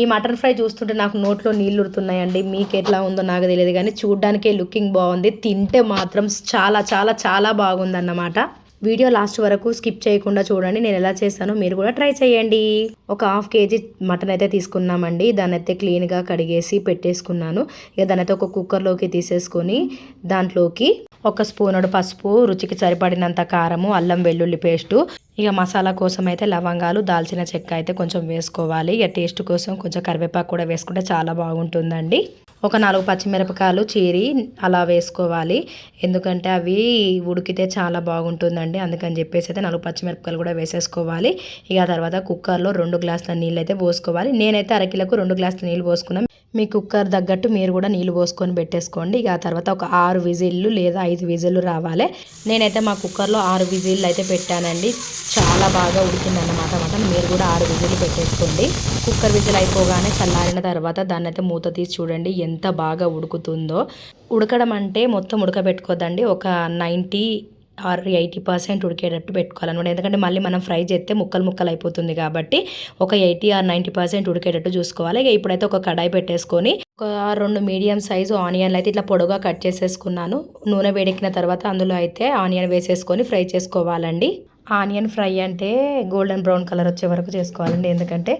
ఈ mutton fry చూస్తుంటే నాకు నోట్లో నీళ్ళు ఉడుతున్నాయండి మీకు ఎట్లా ఉందో నాకు తెలియదు కానీ చూడ్డానికే లుకింగ్ బాగుంది. తింటే మాత్రం చాలా చాలా చాలా బాగుందన్నమాట. వీడియో లాస్ట్ వరకు స్కిప్ చేయకుండా చూడండి. నేను ఎలా చేస్తానో మీరు కూడా ట్రై చేయండి. ఒక హాఫ్ కేజీ మటన్ అయితే తీసుకున్నామండి. దాన్ని అయితే క్లీన్గా కడిగేసి పెట్టేసుకున్నాను. ఇక దాని అయితే ఒక కుక్కర్లోకి తీసేసుకొని దాంట్లోకి ఒక స్పూనుడు పసుపు రుచికి సరిపడినంత కారము అల్లం వెల్లుల్లి పేస్టు ఇక మసాలా కోసం అయితే లవంగాలు దాల్చిన చెక్క అయితే కొంచెం వేసుకోవాలి. ఇక టేస్ట్ కోసం కొంచెం కరివేపాకు కూడా వేసుకుంటే చాలా బాగుంటుందండి. ఒక నాలుగు పచ్చిమిరపకాయలు చీరి అలా వేసుకోవాలి. ఎందుకంటే అవి ఉడికితే చాలా బాగుంటుందండి. అందుకని చెప్పేసి అయితే నాలుగు పచ్చిమిరపకాయలు కూడా వేసేసుకోవాలి. ఇక తర్వాత కుక్కర్లో రెండు గ్లాసుల నీళ్ళు అయితే పోసుకోవాలి. నేనైతే అరకిలకు రెండు గ్లాసుల నీళ్ళు పోసుకున్నాం. మీ కుక్కర్ తగ్గట్టు మీరు కూడా నీళ్ళు పోసుకొని పెట్టేసుకోండి. ఇక ఆ తర్వాత ఒక ఆరు విజిల్లు లేదా ఐదు విజిల్లు రావాలి. నేనైతే మా కుక్కర్లో ఆరు విజిల్లు అయితే పెట్టానండి. చాలా బాగా ఉడికిందన్నమాట మటన్ మీరు కూడా ఆరు విజిల్లు పెట్టేసుకోండి. కుక్కర్ విజిల్ అయిపోగానే చల్లారిన తర్వాత దాన్ని అయితే మూత తీసి చూడండి. ఎంత బాగా ఉడుకుతుందో. ఉడకడం అంటే మొత్తం ఉడకబెట్టుకోదండి ఒక నైంటీ ఆర్ ఎయిటీ పర్సెంట్ ఉడికేటట్టు పెట్టుకోవాలన్నమాట ఎందుకంటే మళ్ళీ మనం ఫ్రై చేస్తే ముక్కలు ముక్కలు అయిపోతుంది కాబట్టి ఒక ఎయిటీ ఆర్ నైంటీ పర్సెంట్ ఉడికేటట్టు చూసుకోవాలి. ఇక ఇప్పుడైతే ఒక కడాయి పెట్టేసుకొని ఒక రెండు మీడియం సైజు ఆనియన్లు అయితే ఇట్లా పొడవుగా కట్ చేసేసుకున్నాను. నూనె వేడెక్కిన తర్వాత అందులో అయితే ఆనియన్ వేసేసుకొని ఫ్రై చేసుకోవాలండి. ఆనియన్ ఫ్రై అంటే గోల్డెన్ బ్రౌన్ కలర్ వచ్చే వరకు చేసుకోవాలండి. ఎందుకంటే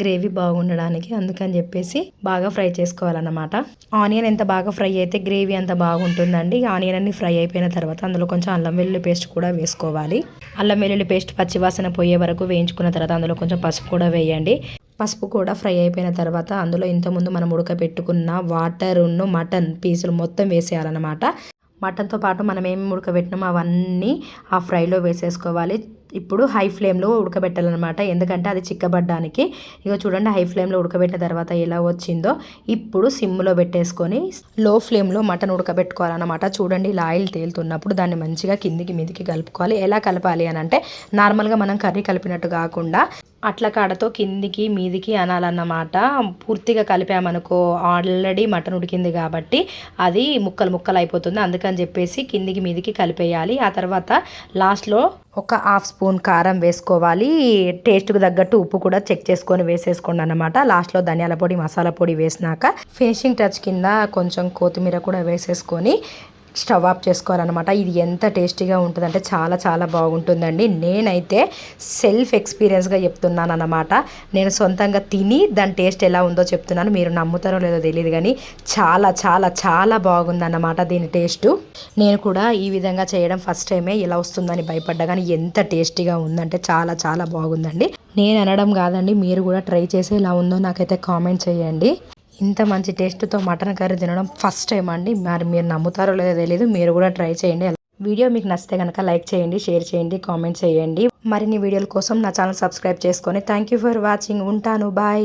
గ్రేవీ బాగుండడానికి. అందుకని చెప్పేసి బాగా ఫ్రై చేసుకోవాలన్నమాట. ఆనియన్ ఎంత బాగా ఫ్రై అయితే గ్రేవీ అంత బాగుంటుందండి. ఆనియన్ అన్ని ఫ్రై అయిపోయిన తర్వాత అందులో కొంచెం అల్లం వెల్లుల్లి పేస్ట్ కూడా వేసుకోవాలి. అల్లం వెల్లుల్లి పేస్ట్ పచ్చివాసన పోయే వరకు వేయించుకున్న తర్వాత అందులో కొంచెం పసుపు కూడా వేయండి. పసుపు కూడా ఫ్రై అయిపోయిన తర్వాత అందులో ఇంతకుముందు మనం ఉడకబెట్టుకున్న వాటర్ను మటన్ పీసులు మొత్తం వేసేయాలన్నమాట. మటన్తో పాటు మనం ఏమి ఉడకబెట్టినామో అవన్నీ ఆ ఫ్రైలో వేసేసుకోవాలి. ఇప్పుడు హై ఫ్లేమ్లో ఉడకబెట్టాలన్నమాట. ఎందుకంటే అది చిక్కబడ్డానికి. ఇక చూడండి హై ఫ్లేమ్లో ఉడకబెట్టిన తర్వాత ఎలా వచ్చిందో. ఇప్పుడు సిమ్లో పెట్టేసుకొని లో ఫ్లేమ్లో మటన్ ఉడకబెట్టుకోవాలన్నమాట. చూడండి ఇలా ఆయిల్ తేలుతున్నప్పుడు దాన్ని మంచిగా కిందికి మీదికి కలుపుకోవాలి. ఎలా కలపాలి అని అంటే నార్మల్గా మనం కర్రీ కలిపినట్టు కాకుండా అట్ల కాడతో కిందికి మీదికి అనాలన్నమాట. పూర్తిగా కలిపామనుకో ఆల్రెడీ మటన్ ఉడికింది కాబట్టి అది ముక్కలు ముక్కలు అయిపోతుంది. అందుకని చెప్పేసి కిందికి మీదికి కలిపేయాలి. ఆ తర్వాత లాస్ట్లో ఒక హాఫ్ స్పూన్ కారం వేసుకోవాలి. టేస్ట్కి తగ్గట్టు ఉప్పు కూడా చెక్ చేసుకొని వేసేసుకోండి అనమాట లాస్ట్లో ధనియాల పొడి మసాలా పొడి వేసినాక ఫినిషింగ్ టచ్ కింద కొంచెం కొత్తిమీర కూడా వేసేసుకొని స్టవ్ ఆఫ్ చేసుకోవాలన్నమాట. ఇది ఎంత టేస్టీగా ఉంటుందంటే చాలా చాలా బాగుంటుందండి. నేనైతే సెల్ఫ్ ఎక్స్పీరియన్స్గా చెప్తున్నాను అనమాట నేను సొంతంగా తిని దాని టేస్ట్ ఎలా ఉందో చెప్తున్నాను. మీరు నమ్ముతారో లేదో తెలియదు కానీ చాలా చాలా చాలా బాగుందన్నమాట దీని టేస్ట్. నేను కూడా ఈ విధంగా చేయడం ఫస్ట్ టైమే ఇలా వస్తుందని భయపడ్డా కానీ ఎంత టేస్టీగా ఉందంటే చాలా చాలా బాగుందండి. నేను అనడం కాదండి మీరు కూడా ట్రై చేసి ఎలా ఉందో నాకైతే కామెంట్ చేయండి. ఇంత మంచి టేస్ట్తో మటన్ కర్రీ తినడం ఫస్ట్ టైం అండి? మరి మీరు నమ్ముతారో లేదో తెలియదు మీరు కూడా ట్రై చేయండి. వీడియో మీకు నచ్చితే కనుక లైక్ చేయండి షేర్ చేయండి కామెంట్ చేయండి. మరిన్ని వీడియోల కోసం నా ఛానల్ సబ్స్క్రైబ్ చేసుకొని. Thank you for watching. ఉంటాను. బాయ్.